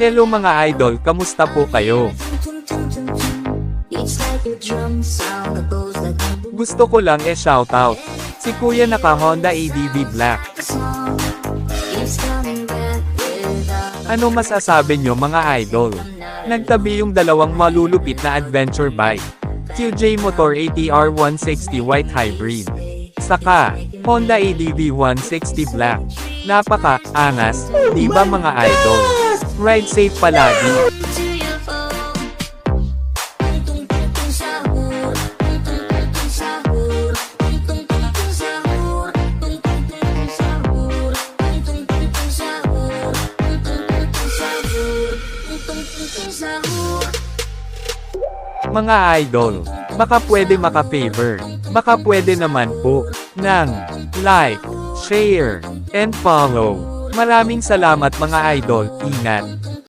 Hello mga idol, kamusta po kayo? Gusto ko lang e shoutout. Si Kuya naka Honda ADV Black. Ano masasabi nyo mga idol? Nagtabi yung dalawang malulupit na adventure bike. QJ Motor ATR 160 White Hybrid. Saka, Honda ADV 160 Black. Napaka-angas, di ba mga idol? Ride safe palagi. Mga idol, baka pwede maka-favor. Baka pwede naman po ng like, share, and follow. Maraming salamat mga idol, ingat.